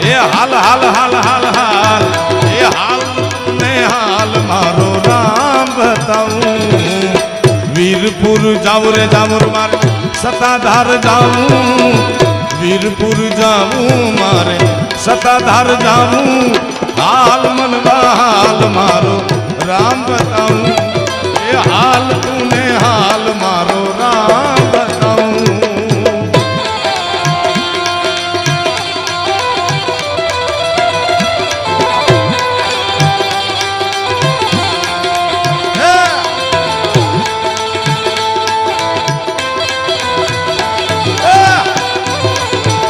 એ હાલ હાલ હાલ હાલ હાલ. એ હાલ, ને હાલ, મારો રામ બતાવું. વીરપુર જાઉં રે, જાઉં મારે. સતાધાર જાઉં. વીરપુર જાઉં મારે. સતાધાર જાઉં. હાલ મનવા હાલ મારો રામ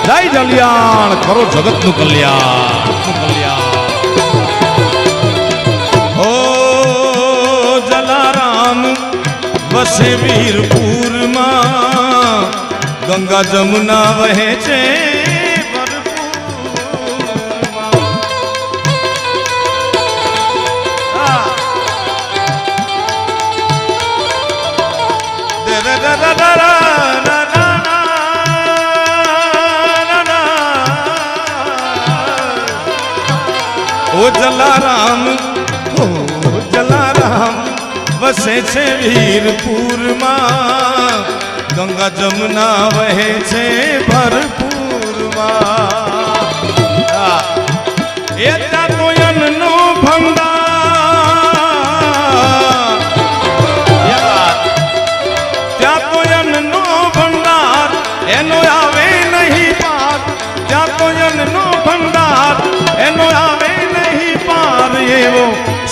જય જલિયાણ કરો જગતનું કલ્યાણ કલ્યાણ ઓ જલારામ વસે વીરપુરમાં ગંગા જમુના વહે છે da da da દે ઓ જલારામ ઓ જલારામ વસે છે વીરપુરમાં ગંગા જમુના વહે છે ભરપૂરમાં એ તાતોયનનો ભંડા એનો આવે નહીં પાર જાતો જન નો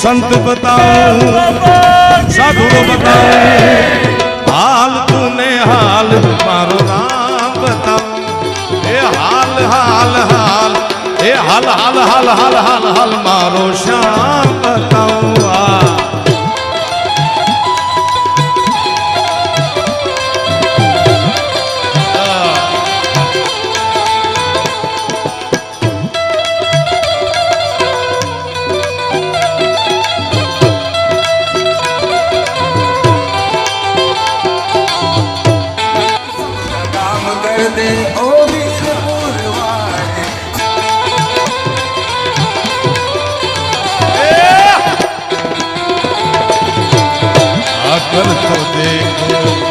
સંત બતાવો સાધુઓ બતાવો. હાલ તુને હાલ, મારો નામ બતાવો. એ હાલ હાલ હાલ, એ હાલ હાલ હાલ હાલ હાલ હાલ, મારો શ્યામ બતાવો. કર દે ઓ વીર દેખો